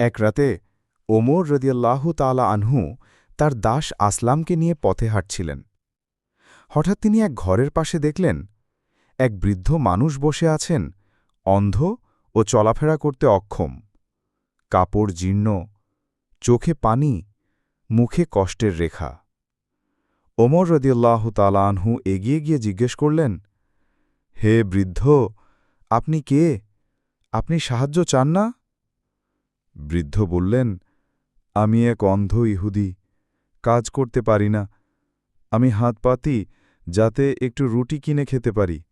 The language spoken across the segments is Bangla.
এক রাতে ওমর রদিয়াল্লাহ তালা আনহু তার দাস আসলামকে নিয়ে পথে হাঁটছিলেন। হঠাৎ তিনি এক ঘরের পাশে দেখলেন, এক বৃদ্ধ মানুষ বসে আছেন, অন্ধ ও চলাফেরা করতে অক্ষম। কাপড় জীর্ণ, চোখে পানি, মুখে কষ্টের রেখা। ওমর রদিয়াল্লাহ তালানহু এগিয়ে গিয়ে জিজ্ঞেস করলেন, হে বৃদ্ধ, আপনি কে? আপনি সাহায্য চান না? বৃদ্ধ বললেন, আমি এক অন্ধ ইহুদি, কাজ করতে পারি না। আমি হাত পাতি যাতে একটু রুটি কিনে খেতে পারি।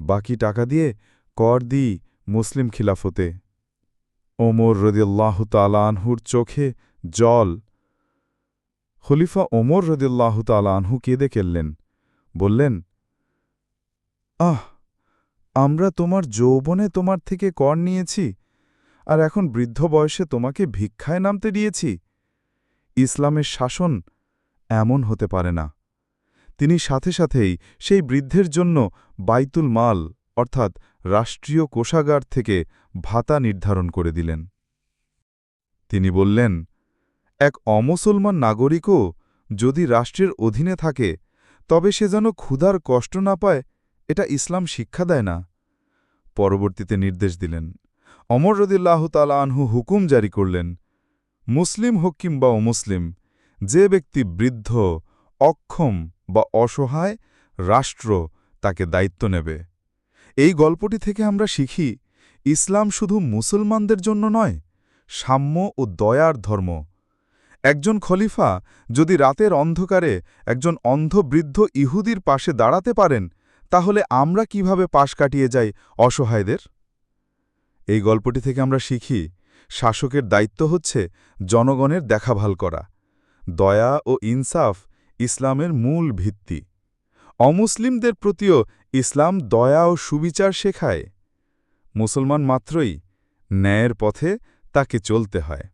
বাকি টাকা দিয়ে কর দিই মুসলিম খিলাফতে। ওমর রদিয়াল্লাহ তালানহুর চোখে জল। খলিফা ওমর রদিল্লাহ তালানহু কেঁদে কেললেন বললেন, আহ, আমরা তোমার যৌবনে তোমার থেকে কর নিয়েছি আর এখন বৃদ্ধ বয়সে তোমাকে ভিক্ষায় নামতে দিয়েছি? ইসলামের শাসন এমন হতে পারে না। তিনি সাথে সাথেই সেই বৃদ্ধের জন্য বাইতুল মাল, অর্থাৎ রাষ্ট্রীয় কোষাগার থেকে ভাতা নির্ধারণ করে দিলেন। তিনি বললেন, এক অমুসলমান নাগরিকও যদি রাষ্ট্রের অধীনে থাকে, তবে সে যেন ক্ষুধার কষ্ট না পায়, এটা ইসলাম শিক্ষা দেয় না। পরবর্তীতে নির্দেশ দিলেন। অমর রদিল্লাহ আনহু হুকুম জারি করলেন, মুসলিম হোক কিংবা অমুসলিম, যে ব্যক্তি বৃদ্ধ, অক্ষম বা অসহায় রাষ্ট্র তাকে দায়িত্ব নেবে। এই গল্পটি থেকে আমরা শিখি, ইসলাম শুধু মুসলমানদের জন্য নয়, সাম্য ও দয়ার ধর্ম। একজন খলিফা যদি রাতের অন্ধকারে একজন অন্ধ বৃদ্ধ ইহুদির পাশে দাঁড়াতে পারেন, তাহলে আমরা কীভাবে পাশ কাটিয়ে যাই অসহায়দের? এই গল্পটি থেকে আমরা শিখি, শাসকের দায়িত্ব হচ্ছে জনগণের দেখাভাল করা। দয়া ও ইনসাফ ইসলামের মূল ভিত্তি। অমুসলিমদের প্রতিও ইসলাম দয়া ও সুবিচার শেখায়। মুসলমান মাত্রই ন্যায়ের পথে তাকে চলতে হয়।